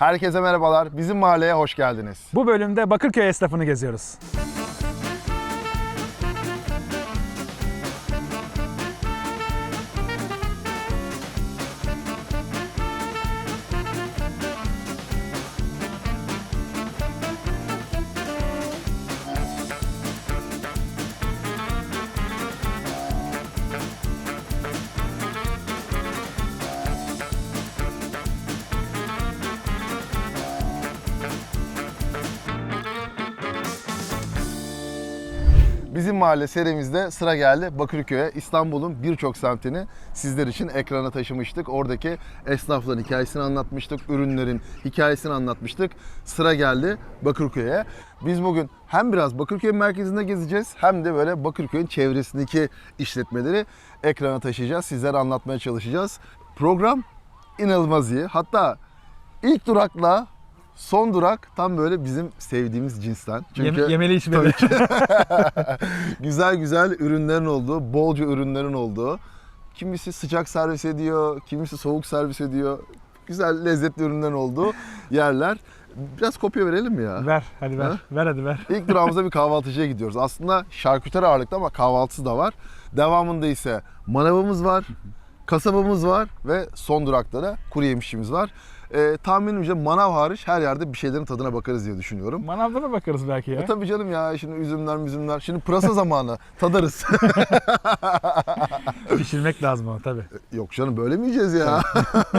Herkese merhabalar. Bizim mahalleye hoş geldiniz. Bu bölümde Bakırköy esnafını geziyoruz. Mahalle serimizde sıra geldi Bakırköy'e. İstanbul'un birçok semtini sizler için ekrana taşımıştık. Oradaki esnafların hikayesini anlatmıştık, ürünlerin hikayesini anlatmıştık. Sıra geldi Bakırköy'e. Biz bugün hem biraz Bakırköy merkezinde gezeceğiz hem de böyle Bakırköy'ün çevresindeki işletmeleri ekrana taşıyacağız. Sizlere anlatmaya çalışacağız. Program inanılmaz iyi. Hatta ilk durakla son durak tam böyle bizim sevdiğimiz cinsten. Yeme- yemeli içmeli. güzel güzel ürünlerin olduğu, bolca ürünlerin olduğu. Kimisi sıcak servis ediyor, kimisi soğuk servis ediyor. Güzel lezzetli ürünlerin olduğu yerler. Biraz kopya verelim mi ya? ver hadi ver. Ha? Ver hadi ver. İlk durağımızda bir kahvaltıcıya gidiyoruz. Aslında şarküteri ağırlıklı ama kahvaltısı da var. Devamında ise manavımız var, kasabımız var ve son durakta da kuru yemişimiz var. Ee, tahminimce manav hariç her yerde bir şeylerin tadına bakarız diye düşünüyorum. Manavda da bakarız belki ya. E tabii canım ya şimdi üzümler müzümler. Şimdi pırasa zamanı tadarız. Pişirmek lazım ama tabii. Yok canım böyle mi yiyeceğiz ya?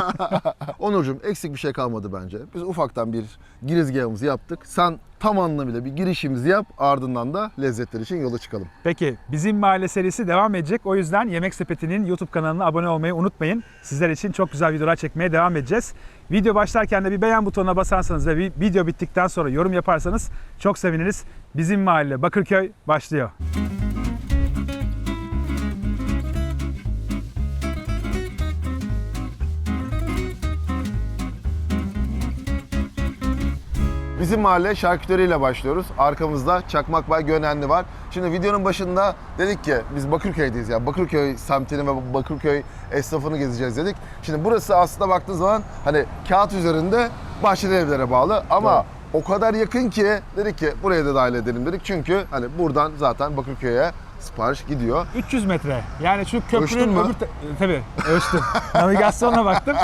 Onurcuğum eksik bir şey kalmadı bence. Biz ufaktan bir girizgahımızı yaptık. Sen tam anlamıyla bir girişimizi yap ardından da lezzetler için yola çıkalım. Peki bizim mahalle serisi devam edecek. O yüzden Yemek Sepeti'nin YouTube kanalına abone olmayı unutmayın. Sizler için çok güzel videolar çekmeye devam edeceğiz. Video başlarken de bir beğen butonuna basarsanız ve vi- video bittikten sonra yorum yaparsanız çok seviniriz. Bizim mahalle Bakırköy başlıyor. Bizim mahalle şarküteriyle başlıyoruz. Arkamızda Çakmak Bay Gönenli var. Şimdi videonun başında dedik ki biz Bakırköy'deyiz ya. Bakırköy semtini ve Bakırköy esnafını gezeceğiz dedik. Şimdi burası aslında baktığın zaman hani kağıt üzerinde Bahçeli Evler'e bağlı ama o kadar yakın ki dedik ki buraya da dahil edelim dedik. Çünkü hani buradan zaten Bakırköy'e sipariş gidiyor. 300 metre. Yani şu köprünün öbür... ta- Tabii ölçtüm. Navigasyonla baktım.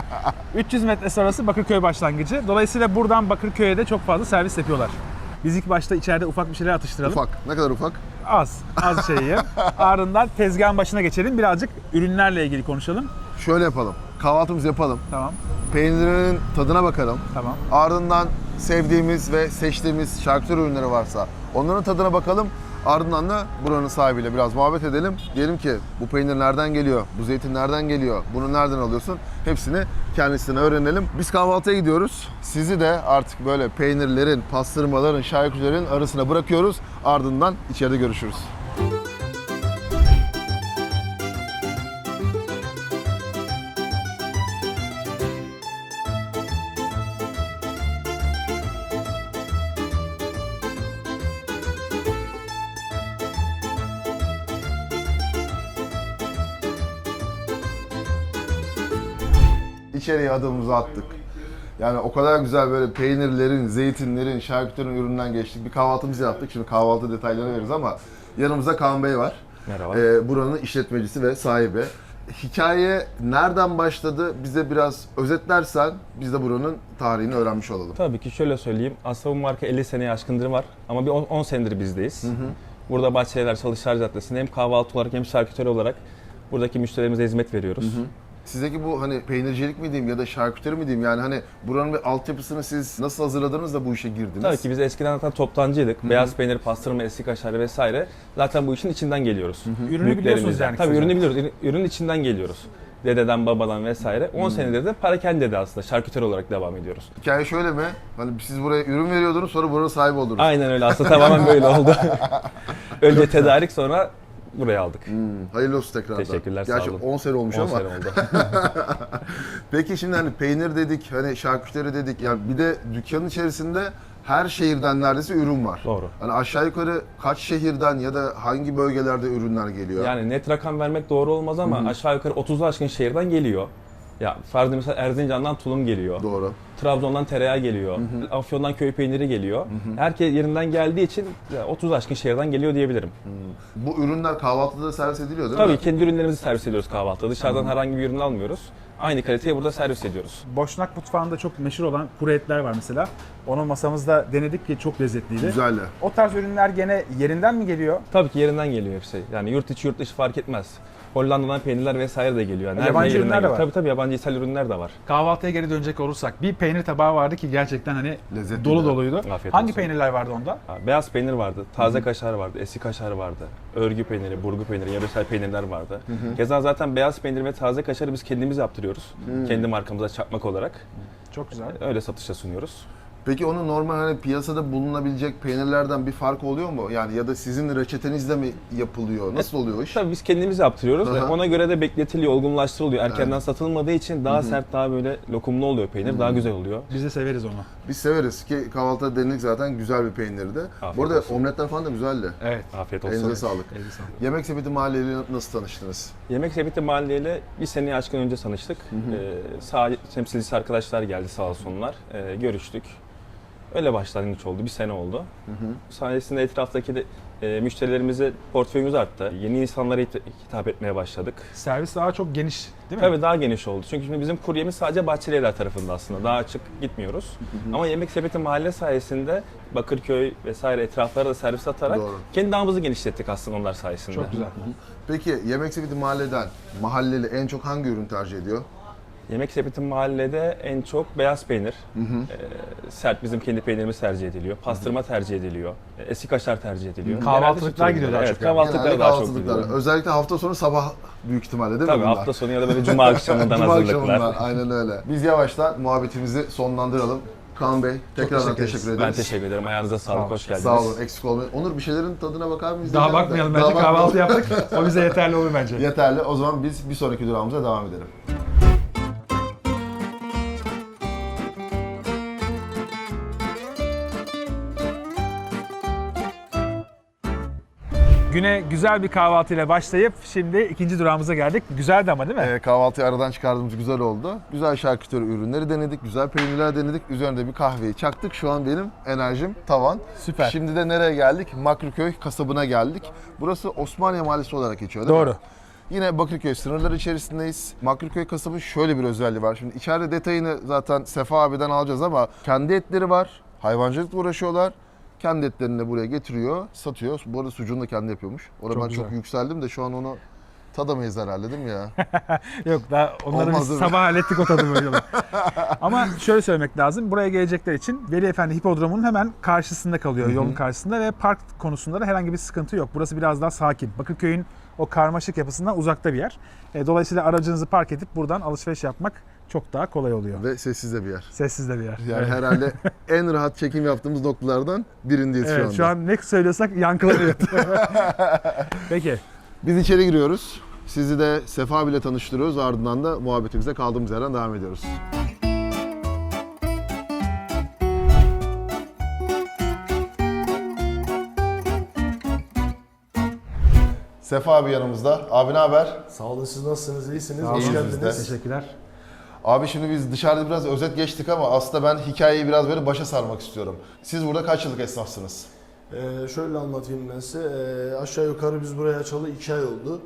300 metre sonrası Bakırköy başlangıcı. Dolayısıyla buradan Bakırköy'e de çok fazla servis yapıyorlar. Biz ilk başta içeride ufak bir şeyler atıştıralım. Ufak. Ne kadar ufak? Az. Az şey yiyeyim. Ardından tezgahın başına geçelim. Birazcık ürünlerle ilgili konuşalım. Şöyle yapalım. Kahvaltımızı yapalım. Tamam. Peynirinin tadına bakalım. Tamam. Ardından sevdiğimiz ve seçtiğimiz şarküteri ürünleri varsa onların tadına bakalım. Ardından da buranın sahibiyle biraz muhabbet edelim. Diyelim ki bu peynir nereden geliyor, bu zeytin nereden geliyor, bunu nereden alıyorsun? Hepsini kendisine öğrenelim. Biz kahvaltıya gidiyoruz. Sizi de artık böyle peynirlerin, pastırmaların, şarküterilerin arasına bırakıyoruz. Ardından içeride görüşürüz. İçeriye adımımızı attık. Yani o kadar güzel böyle peynirlerin, zeytinlerin, şarküterin üründen geçtik. Bir kahvaltımızı yaptık. Şimdi kahvaltı detaylarını veririz ama yanımızda Kaan Bey var. Merhaba. Ee, buranın işletmecisi ve sahibi. Hikaye nereden başladı bize biraz özetlersen biz de buranın tarihini öğrenmiş olalım. Tabii ki şöyle söyleyeyim. Aslında bu marka 50 seneye aşkındır var ama bir 10, 10 senedir bizdeyiz. Burada Bahçeliler Çalışlar Caddesi'nde hem kahvaltı olarak hem şarküteri olarak buradaki müşterilerimize hizmet veriyoruz. Sizdeki bu hani peynircilik mi diyeyim ya da şarküteri mi diyeyim yani hani buranın bir altyapısını siz nasıl hazırladınız da bu işe girdiniz? Tabii ki biz eskiden zaten toptancıydık. Beyaz peynir, pastırma, eski kaşar vesaire. Zaten bu işin içinden geliyoruz. Ürünü biliyorsunuz yani Tabii ürünü biliyoruz. Ürün- Ürünün içinden geliyoruz. Dededen, babadan vesaire. 10 senedir de parakende de aslında şarküteri olarak devam ediyoruz. Hikaye şöyle mi? Hani siz buraya ürün veriyordunuz sonra buranın sahibi oldunuz. Aynen öyle aslında tamamen böyle oldu. Önce tedarik sonra buraya aldık. Hmm, hayırlı olsun tekrardan. Teşekkürler, sağ Gerçi olun. 10 sene olmuş 10 ama. sene oldu. Peki şimdi hani peynir dedik, hani şarküteri dedik. Yani bir de dükkanın içerisinde her şehirden neredeyse ürün var. Doğru. Hani aşağı yukarı kaç şehirden ya da hangi bölgelerde ürünler geliyor? Yani net rakam vermek doğru olmaz ama aşağı yukarı 30'u aşkın şehirden geliyor. Ya farz mesela Erzincan'dan tulum geliyor. Doğru. Trabzon'dan tereyağı geliyor. Afyon'dan köy peyniri geliyor. Herkes yerinden geldiği için ya, 30 aşkın şehirden geliyor diyebilirim. Bu ürünler kahvaltıda da servis ediliyor değil Tabii mi? kendi ürünlerimizi servis ediyoruz kahvaltıda. Dışarıdan herhangi bir ürün almıyoruz. Aynı kaliteyi burada servis ediyoruz. Boşnak mutfağında çok meşhur olan kuru etler var mesela. Onu masamızda denedik ki çok lezzetliydi. Güzel. O tarz ürünler gene yerinden mi geliyor? Tabii ki yerinden geliyor hepsi. Yani yurt içi yurt dışı fark etmez. Hollanda'dan peynirler vesaire de geliyor. Yani Yabancı ürünler de geliyor. var. Tabii tabii yabancı ithal ürünler de var. Kahvaltıya geri dönecek olursak bir peynir tabağı vardı ki gerçekten hani Lezzetli dolu de. doluydu. Afiyet Hangi olsun. peynirler vardı onda? Ha, beyaz peynir vardı, taze kaşar vardı, eski kaşar vardı, örgü peyniri, burgu peyniri, yöresel peynirler vardı. Keza zaten beyaz peynir ve taze kaşarı biz kendimiz yaptırıyoruz. Kendi markamıza çakmak olarak. Çok güzel. Öyle satışa sunuyoruz. Peki onun normal hani piyasada bulunabilecek peynirlerden bir fark oluyor mu? Yani ya da sizin reçetenizle mi yapılıyor? Nasıl oluyor o iş? Tabii biz kendimiz yaptırıyoruz. Aha. Ona göre de bekletiliyor, olgunlaştırılıyor. Erkenden satılmadığı için daha sert, daha böyle lokumlu oluyor peynir. Daha güzel oluyor. Biz de severiz onu. Biz severiz ki kahvaltıda denedik zaten güzel bir peynirdi. Afiyet Bu arada olsun. omletler falan da güzeldi. Evet. Afiyet olsun. Elinize sağlık. Elinize sağlık. Yemek Sepeti Mahalleyle nasıl tanıştınız? Yemek Sepeti Mahalleyle bir seneye aşkın önce tanıştık. Ee, sağ temsilcisi arkadaşlar geldi sağ olsunlar. Ee, görüştük. Öyle başlangıç oldu. Bir sene oldu. Sayesinde etraftaki de, e, müşterilerimize portföyümüz arttı. Yeni insanlara hit- hitap etmeye başladık. Servis daha çok geniş değil mi? Tabii daha geniş oldu. Çünkü şimdi bizim kuryemiz sadece Bahçelievler tarafında aslında. Daha açık gitmiyoruz. Ama Yemek Sepeti Mahalle sayesinde Bakırköy vesaire etraflara da servis atarak Doğru. kendi dağımızı genişlettik aslında onlar sayesinde. Çok güzel. Peki Yemek Sepeti Mahalle'den mahalleli en çok hangi ürün tercih ediyor? Yemek sepeti mahallede en çok beyaz peynir, e, sert bizim kendi peynirimiz tercih ediliyor. Pastırma tercih ediliyor. e, Eski kaşar tercih ediliyor. Kahvaltılıklar Genelde süt gidiyor daha evet, çok yani. Kahvaltılıklar Genelde daha çok kahvaltılıklar. gidiyor. Özellikle hafta sonu sabah büyük ihtimalle değil mi Tabii hafta sonu ya da böyle cuma akşamından Cuma hazırlıklar. akşamından, aynen öyle. Biz yavaştan muhabbetimizi sonlandıralım. Kaan Bey tekrardan teşekkür teşekkür ederiz. Ben teşekkür ederim. Ayağınıza sağlık. olun. Hoş geldiniz. Sağ olun, eksik olmayın. Onur bir şeylerin tadına bakar mıyız? Daha bakmayalım bence. Kahvaltı yaptık. O bize yeterli olur bence. Yeterli. O zaman biz bir sonraki durağımıza devam edelim. Güne güzel bir kahvaltıyla başlayıp şimdi ikinci durağımıza geldik. Güzeldi ama değil mi? Ee, kahvaltıyı aradan çıkardığımız güzel oldu. Güzel şarküteri ürünleri denedik, güzel peynirler denedik. Üzerinde bir kahveyi çaktık. Şu an benim enerjim tavan. Süper. Şimdi de nereye geldik? Makrıköy kasabına geldik. Burası Osmaniye Mahallesi olarak geçiyor değil mi? Doğru. Yine Bakırköy sınırları içerisindeyiz. Bakırköy kasabı şöyle bir özelliği var. Şimdi içeride detayını zaten Sefa abiden alacağız ama kendi etleri var. Hayvancılıkla uğraşıyorlar. Kendi etlerini de buraya getiriyor, satıyor. Bu arada sucuğunu da kendi yapıyormuş. Orada Çok ben güzel. çok yükseldim de şu an onu tadamayız herhalde değil mi ya? Yok daha onları Olmaz biz değil mi? sabah hallettik o tadı böyle. Ama şöyle söylemek lazım. Buraya gelecekler için Veli Efendi Hipodromu'nun hemen karşısında kalıyor. Yolun karşısında ve park konusunda da herhangi bir sıkıntı yok. Burası biraz daha sakin. Bakırköy'ün o karmaşık yapısından uzakta bir yer. E, Dolayısıyla aracınızı park edip buradan alışveriş yapmak çok daha kolay oluyor. Ve sessiz de bir yer. Sessiz de bir yer. Yani Evet. herhalde en rahat çekim yaptığımız noktalardan birindeyiz şu Evet, anda. şu an ne söylüyorsak yankılanıyor. Peki. Biz içeri giriyoruz. Sizi de Sefa ile tanıştırıyoruz. Ardından da muhabbetimize kaldığımız yerden devam ediyoruz. Sefa abi yanımızda. Abi ne haber? Sağ olun siz nasılsınız? İyisiniz. Sağ Hoş geldiniz. Teşekkürler. Abi şimdi biz dışarıda biraz özet geçtik ama aslında ben hikayeyi biraz böyle başa sarmak istiyorum. Siz burada kaç yıllık esnafsınız? Ee, şöyle anlatayım ben size. Ee, aşağı yukarı biz buraya açalı 2 ay oldu.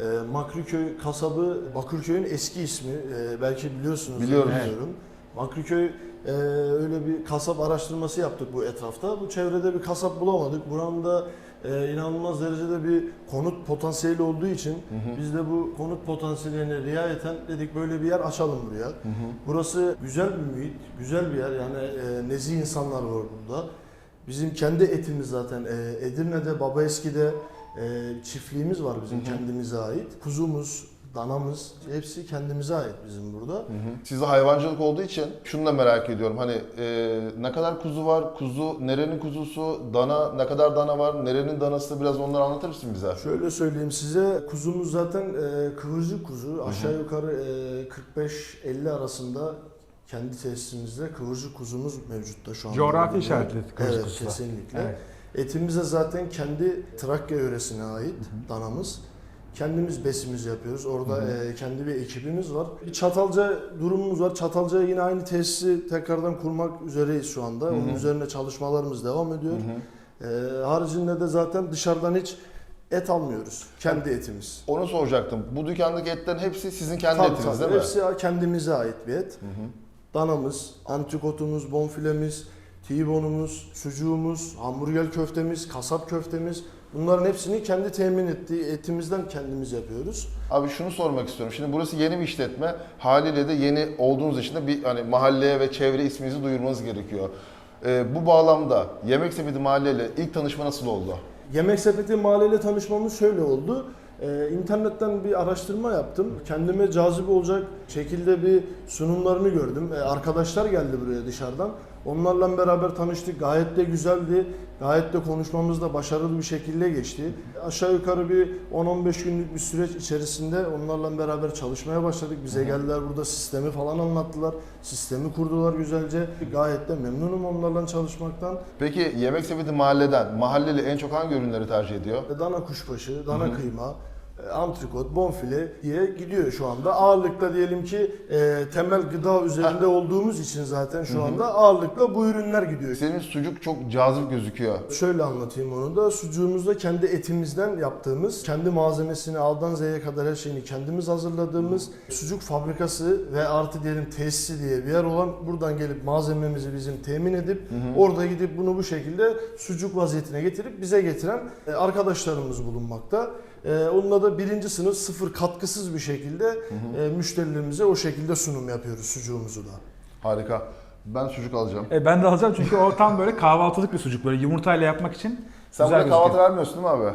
Ee, Makrıköy kasabı Bakırköy'ün eski ismi. Ee, belki biliyorsunuz. Biliyorum. Bilmiyorum. Makrıköy e, öyle bir kasap araştırması yaptık bu etrafta. Bu çevrede bir kasap bulamadık. Buranın da e, inanılmaz derecede bir konut potansiyeli olduğu için biz de bu konut potansiyeline riayeten dedik böyle bir yer açalım buraya. Burası güzel bir mühit, güzel bir yer. Yani e, nezih insanlar var burada. Bizim kendi etimiz zaten. E, Edirne'de, Babaeski'de e, çiftliğimiz var bizim kendimize ait. Kuzumuz, danamız hepsi kendimize ait bizim burada. Sizde hayvancılık olduğu için şunu da merak ediyorum. Hani e, ne kadar kuzu var? Kuzu nerenin kuzusu? Dana ne kadar dana var? Nerenin danası? Biraz onları anlatır mısın bize? Şöyle söyleyeyim size, kuzumuz zaten e, kıvırcık kuzu. Aşağı yukarı e, 45-50 arasında kendi tesisimizde kıvırcık kuzumuz mevcutta şu anda. Coğrafi işaretli kıvırcık Evet, kesinlikle. Evet. Etimiz de zaten kendi Trakya yöresine ait danamız. Kendimiz besimizi yapıyoruz. Orada e, kendi bir ekibimiz var. Bir Çatalca durumumuz var. Çatalca'ya yine aynı tesisi tekrardan kurmak üzereyiz şu anda. Onun üzerine çalışmalarımız devam ediyor. E, haricinde de zaten dışarıdan hiç et almıyoruz. Kendi etimiz. Onu soracaktım. Bu dükkandaki etlerin hepsi sizin kendi Tabii, etiniz tabii. değil mi? Hepsi kendimize ait bir et. Danamız, antikotumuz, bonfilemiz, tibonumuz, sucuğumuz, hamburger köftemiz, kasap köftemiz. Bunların hepsini kendi temin ettiği etimizden kendimiz yapıyoruz. Abi şunu sormak istiyorum. Şimdi burası yeni bir işletme. Haliyle de yeni olduğunuz için de bir hani mahalleye ve çevre isminizi duyurmanız gerekiyor. Ee, bu bağlamda Yemek Sepeti mahalleyle ilk tanışma nasıl oldu? Yemek Sepeti mahalleyle tanışmamız şöyle oldu. Ee, internetten bir araştırma yaptım. Kendime cazip olacak şekilde bir sunumlarını gördüm. Ee, arkadaşlar geldi buraya dışarıdan. Onlarla beraber tanıştık. Gayet de güzeldi. Gayet de konuşmamız da başarılı bir şekilde geçti. Aşağı yukarı bir 10-15 günlük bir süreç içerisinde onlarla beraber çalışmaya başladık. Bize geldiler burada sistemi falan anlattılar. Sistemi kurdular güzelce. Gayet de memnunum onlarla çalışmaktan. Peki Yemek Sepeti mahalleden mahalleli en çok hangi ürünleri tercih ediyor? Dana kuşbaşı, dana kıyma, antrikot, bonfile diye gidiyor şu anda. Ağırlıkla diyelim ki e, temel gıda üzerinde olduğumuz için zaten şu anda ağırlıkla bu ürünler gidiyor. Senin sucuk çok cazip gözüküyor. Şöyle anlatayım onu da. Sucuğumuzda kendi etimizden yaptığımız, kendi malzemesini A'dan Z'ye kadar her şeyini kendimiz hazırladığımız sucuk fabrikası ve artı diyelim tesisi diye bir yer olan buradan gelip malzememizi bizim temin edip orada gidip bunu bu şekilde sucuk vaziyetine getirip bize getiren e, arkadaşlarımız bulunmakta. E, Onunla da birinci sınıf sıfır katkısız bir şekilde e, müşterilerimize o şekilde sunum yapıyoruz sucuğumuzu da. Harika. Ben sucuk alacağım. E, ben de alacağım çünkü o tam böyle kahvaltılık bir sucuk böyle yumurtayla yapmak için Sen güzel kahvaltı gözüküyor. vermiyorsun değil mi abi?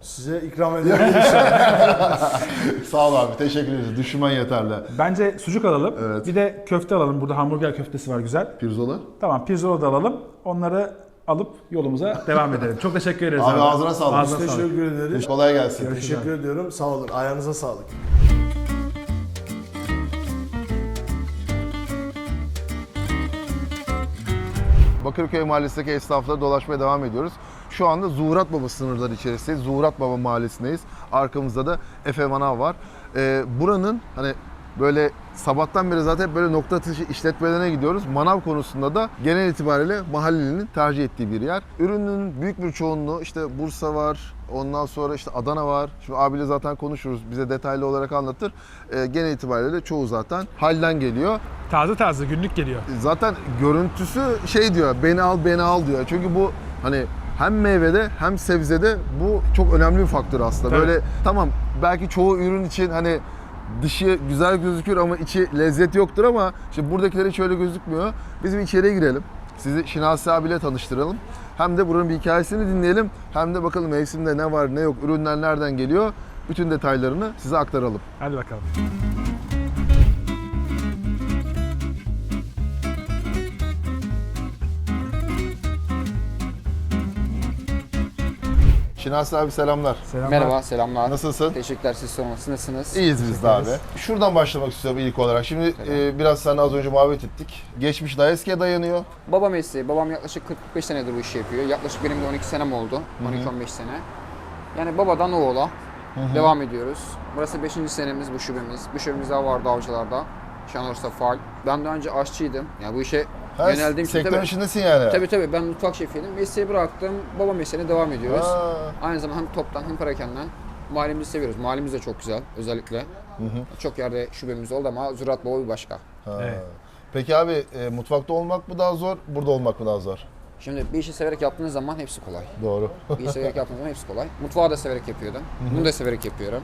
Size ikram edebiliriz. Sağ ol abi. Teşekkür ederiz. Düşünmen yeterli. Bence sucuk alalım. Evet. Bir de köfte alalım. Burada hamburger köftesi var güzel. Pirzola. Tamam pirzola da alalım. Onları alıp yolumuza devam edelim. Çok teşekkür ederiz Abi ağzına sağlık. Ağzına sağlık. Teşekkür ederiz. Kolay gelsin. Teşekkür ediyorum. Sağ olun. Ayağınıza sağlık. Bakırköy Mahallesi'ndeki esnaflara dolaşmaya devam ediyoruz. Şu anda Zuhurat Baba sınırları içerisindeyiz. Zuhurat Baba Mahallesi'ndeyiz. Arkamızda da Efe Manav var. Ee, buranın hani böyle sabahtan beri zaten böyle nokta atışı işletmelerine gidiyoruz. Manav konusunda da genel itibariyle mahallelinin tercih ettiği bir yer. Ürünün büyük bir çoğunluğu işte Bursa var, ondan sonra işte Adana var. Şimdi abiyle zaten konuşuruz. Bize detaylı olarak anlatır. Ee, genel itibariyle çoğu zaten halden geliyor. Taze taze günlük geliyor. zaten görüntüsü şey diyor beni al beni al diyor. Çünkü bu hani hem meyvede hem sebzede bu çok önemli bir faktör aslında. Tabii. Böyle tamam belki çoğu ürün için hani dışı güzel gözükür ama içi lezzet yoktur ama işte buradakiler hiç öyle gözükmüyor. Biz bir içeriye girelim. Sizi Şinasi abiyle tanıştıralım. Hem de buranın bir hikayesini dinleyelim. Hem de bakalım mevsimde ne var ne yok, ürünler nereden geliyor. Bütün detaylarını size aktaralım. Hadi bakalım. Şinasi abi selamlar. Selamlar. Merhaba, selamlar. Nasılsın? Teşekkürler, siz sormalısınız. Nasılsınız? İyiyiz biz de abi. Şuradan başlamak istiyorum ilk olarak. Şimdi e, biraz seninle az önce muhabbet ettik. Geçmiş daha eskiye dayanıyor. Baba mesleği, babam yaklaşık 45 senedir bu işi yapıyor. Yaklaşık benim de 12 senem oldu, 12-15 sene. Yani babadan oğula devam ediyoruz. Burası 5. senemiz bu şubemiz. Bir şubemiz daha vardı avcılarda. Şanlıurfa faal. Ben daha önce aşçıydım. Yani bu işe Ha, yöneldiğim için sektörün tabii, içindesin yani. tabii tabii ben mutfak şefiydim. Mesleği bıraktım, baba mesleğine devam ediyoruz. Ha, Aynı zamanda hem toptan hem perakenden mahallemizi seviyoruz. Mahallemiz de çok güzel özellikle. Çok yerde şubemiz oldu ama Zurat Baba bir başka. ha. Evet. Peki abi e, mutfakta olmak mı daha zor, burada olmak mı daha zor? Şimdi bir işi severek yaptığınız zaman hepsi kolay. Doğru. Bir işi severek yaptığınız zaman hepsi kolay. Mutfağı da severek yapıyordum. Bunu da severek yapıyorum.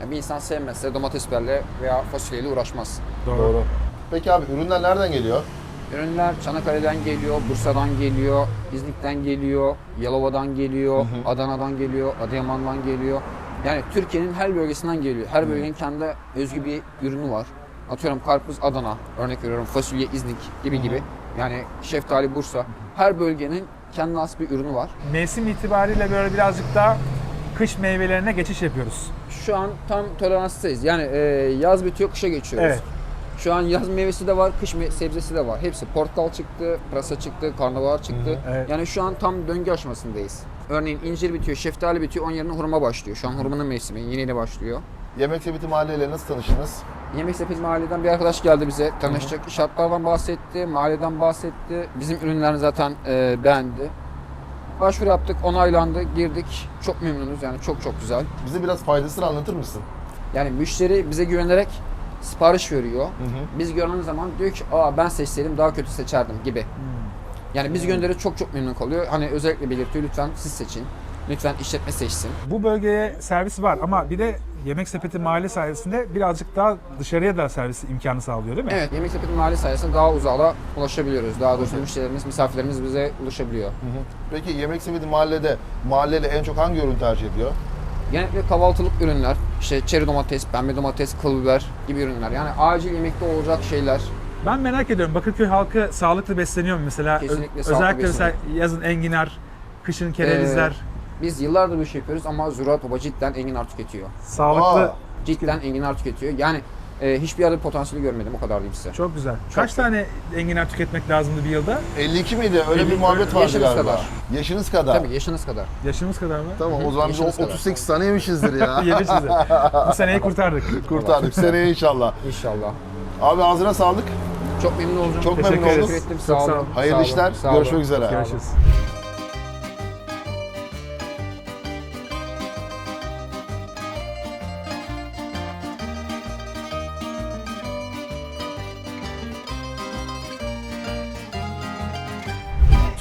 Yani bir insan sevmezse domates biberle veya fasulyeyle uğraşmaz. Doğru. Doğru. Peki abi ürünler nereden geliyor? Ürünler Çanakkale'den geliyor, Bursa'dan geliyor, İznik'ten geliyor, Yalova'dan geliyor, Adana'dan geliyor, Adıyaman'dan geliyor. Yani Türkiye'nin her bölgesinden geliyor. Her bölgenin kendi özgü bir ürünü var. Atıyorum karpuz Adana, örnek veriyorum fasulye İznik gibi gibi. Yani şeftali Bursa. Her bölgenin kendine has bir ürünü var. Mevsim itibariyle böyle birazcık daha kış meyvelerine geçiş yapıyoruz. Şu an tam toleranstayız. Yani e, yaz bitiyor, kışa geçiyoruz. Evet. Şu an yaz meyvesi de var, kış sebzesi de var. Hepsi portakal çıktı, pırasa çıktı, karnabahar çıktı. evet. Yani şu an tam döngü aşamasındayız. Örneğin incir bitiyor, şeftali bitiyor, onun yerine hurma başlıyor. Şu an hurmanın mevsimi, yeni yeni başlıyor. Yemek Sepeti mahalleyle nasıl tanıştınız? Yemek Sepeti Mahalle'den bir arkadaş geldi bize. Tanıştık. Şartlardan bahsetti, mahalleden bahsetti. Bizim ürünlerini zaten e, beğendi. Başvuru yaptık, onaylandı, girdik. Çok memnunuz yani çok çok güzel. Bize biraz faydasını anlatır mısın? Yani müşteri bize güvenerek sipariş veriyor. Biz gördüğümüz zaman diyor ki Aa, ben seçseydim daha kötü seçerdim gibi. Yani biz gönderi çok çok memnun kalıyor. Hani özellikle belirtiyor lütfen siz seçin. Lütfen işletme seçsin. Bu bölgeye servis var ama bir de Yemek Sepeti mahalle sayesinde birazcık daha dışarıya da servis imkanı sağlıyor değil mi? Evet, Yemek Sepeti Mahalle sayesinde daha uzağa ulaşabiliyoruz. Daha doğrusu müşterilerimiz, misafirlerimiz bize ulaşabiliyor. Peki Yemek Sepeti mahallede mahalleyle en çok hangi ürün tercih ediyor? Genellikle kahvaltılık ürünler, işte çeri domates, pembe domates, kıl biber gibi ürünler. Yani acil yemekte olacak şeyler. Ben merak ediyorum Bakırköy halkı sağlıklı besleniyor mu mesela? Ö- Kesinlikle sağlıklı özellikle mesela yazın enginar, kışın kerevizler. Biz yıllardır bu işi yapıyoruz ama Zürat Baba cidden enginar tüketiyor. sağlıklı. Aa. Cidden enginar tüketiyor. Yani e, hiçbir yerde potansiyeli görmedim o kadar diyeyim size. Çok güzel. Kaç tane enginar tüketmek lazımdı bir yılda? 52 miydi? Öyle bir 50 muhabbet vardı Yaşınız galiba. kadar. Yaşınız kadar. Tabii yaşınız kadar. Yaşımız kadar mı? Tamam o zaman biz Yaşınız kadar. 38 tane yemişizdir ya. De. Bu seneyi kurtardık. Kurtardık seneye inşallah. İnşallah. Abi ağzına sağlık. Çok memnun olacağım. Çok Teşekkür memnun ederiz. oldum. Teşekkür ettim. Çok Sağ sağ olun. olun. Hayırlı Sağ olun. işler. Sağ olun. Görüşmek üzere. Görüşürüz.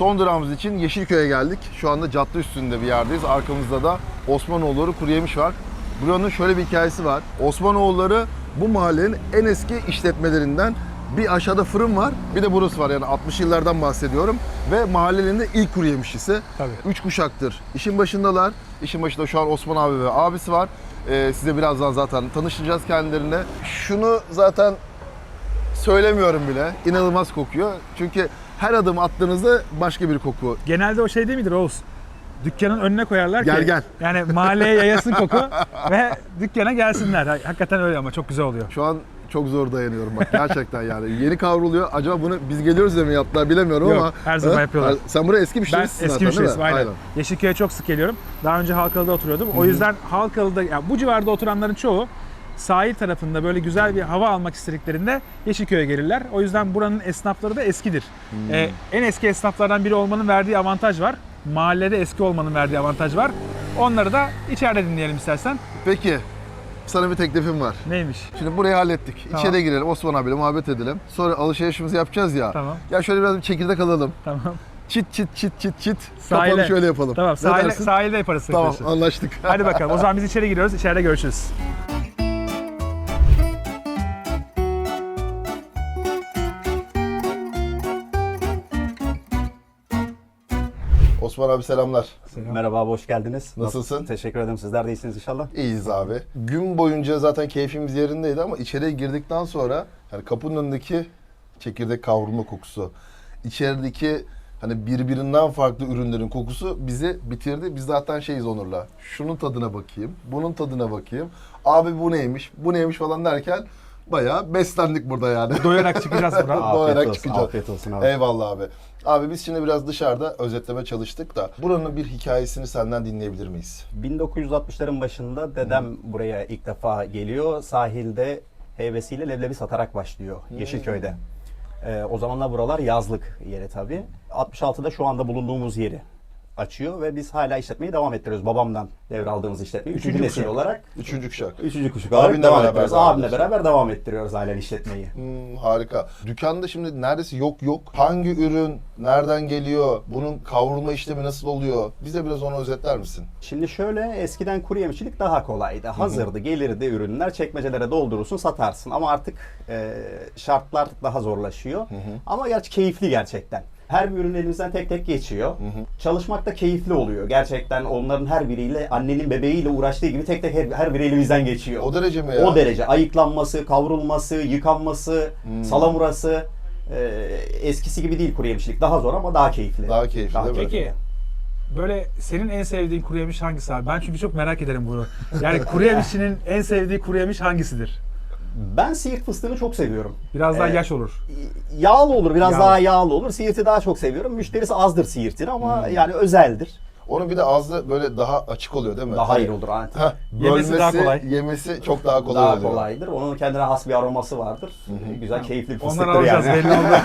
Son durağımız için Yeşilköy'e geldik. Şu anda cadde üstünde bir yerdeyiz. Arkamızda da Osmanoğulları kuru yemiş var. Buranın şöyle bir hikayesi var. Osmanoğulları bu mahallenin en eski işletmelerinden. Bir aşağıda fırın var, bir de burası var. Yani 60 yıllardan bahsediyorum. Ve mahallenin de ilk kuru yemişçisi. Tabii. Üç kuşaktır. İşin başındalar. İşin başında şu an Osman abi ve abisi var. Ee, size birazdan zaten tanışacağız kendilerine. Şunu zaten söylemiyorum bile. İnanılmaz kokuyor. Çünkü her adım attığınızda başka bir koku. Genelde o şey değil midir Oğuz? Dükkanın önüne koyarlar Gel, ki gel. yani mahalleye yayasın koku ve dükkana gelsinler. Hakikaten öyle ama çok güzel oluyor. Şu an çok zor dayanıyorum bak gerçekten yani. Yeni kavruluyor. Acaba bunu biz geliyoruz diye mi yaptılar bilemiyorum Yok, ama. her zaman yapıyorlar. Sen buraya eski Ben müşterisin eski zaten müşterisi değil mi? aynen. Yeşilköy'e çok sık geliyorum. Daha önce Halkalı'da oturuyordum. O yüzden Halkalı'da yani bu civarda oturanların çoğu sahil tarafında böyle güzel bir hava almak istediklerinde Yeşilköy'e gelirler. O yüzden buranın esnafları da eskidir. Ee, en eski esnaflardan biri olmanın verdiği avantaj var. Mahallede eski olmanın verdiği avantaj var. Onları da içeride dinleyelim istersen. Peki sana bir teklifim var. Neymiş? Şimdi burayı hallettik. Tamam. İçeri girelim Osman abiyle muhabbet edelim. Sonra alışverişimizi yapacağız ya. Tamam. Ya şöyle biraz bir çekirdek alalım. Tamam. Çit çit çit çit çit. Sahile. Kapanı şöyle yapalım. Tamam. Ne Sahilde, yaparız. Tamam tekrar. anlaştık. Hadi bakalım. O zaman biz içeri giriyoruz. İçeride görüşürüz. Osman abi selamlar. Merhaba, hoş geldiniz. Nasılsın? Teşekkür ederim. Sizler de iyisiniz inşallah. İyiyiz abi. Gün boyunca zaten keyfimiz yerindeydi ama içeriye girdikten sonra hani kapının önündeki çekirdek kavrulma kokusu, içerideki hani birbirinden farklı ürünlerin kokusu bizi bitirdi. Biz zaten şeyiz Onur'la. Şunun tadına bakayım, bunun tadına bakayım. Abi bu neymiş, bu neymiş falan derken bayağı beslendik burada yani. Doyarak çıkacağız buradan. Afiyet Doyarak olsun, çıkacağız. afiyet olsun abi. Eyvallah abi. Abi biz şimdi biraz dışarıda özetleme çalıştık da buranın bir hikayesini senden dinleyebilir miyiz? 1960'ların başında dedem buraya ilk defa geliyor. Sahilde heyvesiyle leblebi satarak başlıyor Yeşilköy'de. Ee, o zamanlar buralar yazlık yeri tabii. 66'da şu anda bulunduğumuz yeri açıyor ve biz hala işletmeyi devam ettiriyoruz. Babamdan devraldığımız işletmeyi. Üçüncü, Üçüncü nesil kuşak. olarak. Üçüncü kuşak. Üçüncü kuşak Abinle olarak devam beraber devam Abimle beraber devam ettiriyoruz halen işletmeyi. Hmm, harika. Dükkanda şimdi neredeyse yok yok. Hangi ürün, nereden geliyor, bunun kavrulma işlemi nasıl oluyor? Bize biraz onu özetler misin? Şimdi şöyle eskiden kuru yemişçilik daha kolaydı. Hazırdı, gelirdi ürünler, çekmecelere doldurursun, satarsın. Ama artık e, şartlar daha zorlaşıyor. Ama gerçi keyifli gerçekten. Her bir ürün elimizden tek tek geçiyor. Çalışmak da keyifli oluyor. Gerçekten onların her biriyle, annenin bebeğiyle uğraştığı gibi tek tek her, her biri elimizden geçiyor. O derece mi ya? O derece. Ayıklanması, kavrulması, yıkanması, salamurası e, eskisi gibi değil kuru yemişlik. Daha zor ama daha keyifli. Daha keyifli değil mi? Peki böyle senin en sevdiğin kuru yemiş hangisi abi? Ben çünkü çok merak ederim bunu. Yani kuru yemişçinin en sevdiği kuru yemiş hangisidir? Ben siirt fıstığını çok seviyorum. Biraz daha Ee, yaş olur. Yağlı olur, biraz Yağlı. daha yağlı olur. Siirt'i daha çok seviyorum. Müşterisi azdır Siirt'in ama yani özeldir. Onun bir de ağzı böyle daha açık oluyor değil mi? Daha Hani- iyi olur. anti- Heh, Yemesi daha kolay. Yemesi çok daha kolay Daha oluyor. kolaydır. Onun kendine has bir aroması vardır. Güzel, keyifli bir Onları fıstıktır alacağız yani. belli oldu.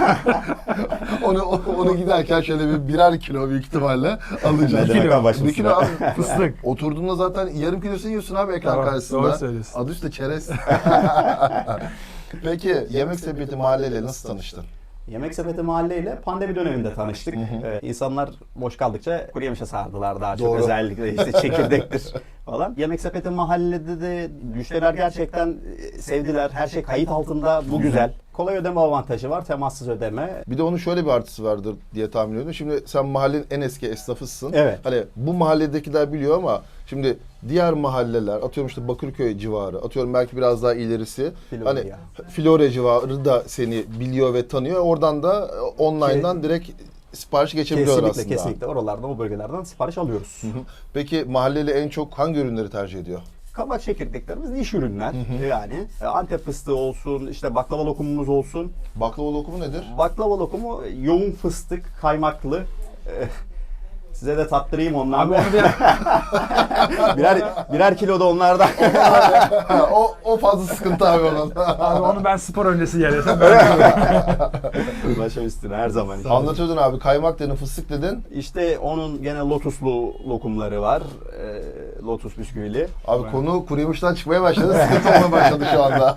Onu, onu giderken şöyle bir birer kilo büyük ihtimalle alacağız. Ne demek abi başım Bir kilo abi fıstık. Oturduğunda zaten yarım kilosunu yiyorsun abi ekran Tamam, karşısında. doğru söylüyorsun. Adı üstü çerez. Peki Yemek Sepeti mahalleyle nasıl tanıştın? Yemek Sepeti mahalleyle pandemi döneminde tanıştık. Ee, insanlar boş kaldıkça kuru yemişe sardılar daha çok Doğru. özellikle işte çekirdektir falan. Yemek Sepeti mahallede de müşteriler gerçekten e, sevdiler. Her şey kayıt altında. Bu güzel. Kolay ödeme avantajı var. Temassız ödeme. Bir de onun şöyle bir artısı vardır diye tahmin ediyorum. Şimdi sen mahallenin en eski esnafısın. Evet. Hani bu mahalledekiler biliyor ama şimdi diğer mahalleler atıyorum işte Bakırköy civarı, atıyorum belki biraz daha ilerisi. Florya. Hani Florya civarı da seni biliyor ve tanıyor. Oradan da e, online'dan direkt sipariş geçebiliyorlar Kesinlikle aslında. kesinlikle oralardan o bölgelerden sipariş alıyoruz. Peki mahalleli en çok hangi ürünleri tercih ediyor? Kabak çekirdeklerimiz niş ürünler. Yani e, Antep fıstığı olsun, işte baklava lokumumuz olsun. Baklava lokumu nedir? Baklava lokumu yoğun fıstık, kaymaklı. Size de tattırayım onlardan. Abi onu bir birer, birer kilo da onlardan. O, o fazla sıkıntı abi onun. abi onu ben spor öncesi yersem Başa üstüne her zaman. Anlatıyordun abi kaymak dedin, fıstık dedin. İşte onun gene lotuslu lokumları var. E, lotus bisküvili. Abi konu kuru yemişten çıkmaya başladı. Sıkıntı olmaya başladı şu anda.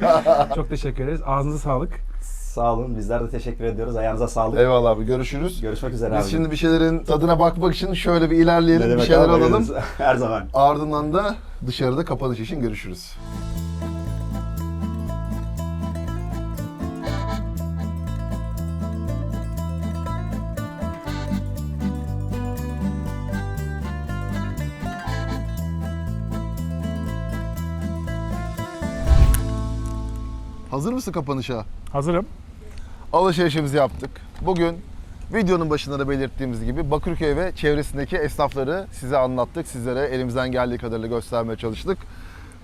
çok teşekkür ederiz. Ağzınıza sağlık. Sağ olun. Bizler de teşekkür ediyoruz. Ayağınıza sağlık. Eyvallah abi görüşürüz. Görüşmek üzere Biz abi. şimdi bir şeylerin tadına bakmak için şöyle bir Ne ilerleyelim, bir demek şeyler abi, alalım. Her zaman. Ardından da dışarıda kapanış için görüşürüz. Hazır mısın kapanışa? Hazırım. alışverişimizi yaptık. Bugün videonun başında da belirttiğimiz gibi Bakırköy ve çevresindeki esnafları size anlattık. Sizlere elimizden geldiği kadarıyla göstermeye çalıştık.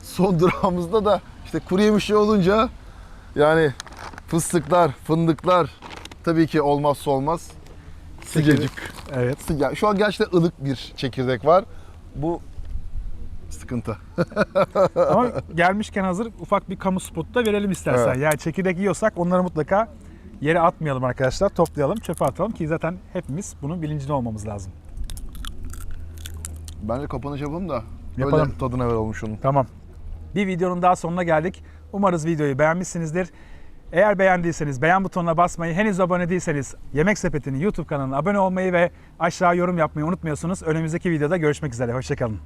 Son durağımızda da işte kuru yemişçi olunca yani fıstıklar, fındıklar tabii ki olmazsa olmaz. Sıcacık. Evet. Sıca- Şu an gerçekten ılık bir çekirdek var. Bu sıkıntı. Ama gelmişken hazır ufak bir kamu spotu da verelim istersen. Evet. Yani çekirdek yiyorsak onları mutlaka yere atmayalım arkadaşlar. Toplayalım, çöpe atalım ki zaten hepimiz bunun bilincinde olmamız lazım. Bence kapanış yapalım da Yapalım. öyle tadına verelim şunun. Tamam. Bir videonun daha sonuna geldik. Umarız videoyu beğenmişsinizdir. Eğer beğendiyseniz beğen butonuna basmayı, henüz abone değilseniz Yemek Sepeti'nin YouTube kanalına abone olmayı ve aşağı yorum yapmayı unutmuyorsunuz. Önümüzdeki videoda görüşmek üzere. Hoşçakalın.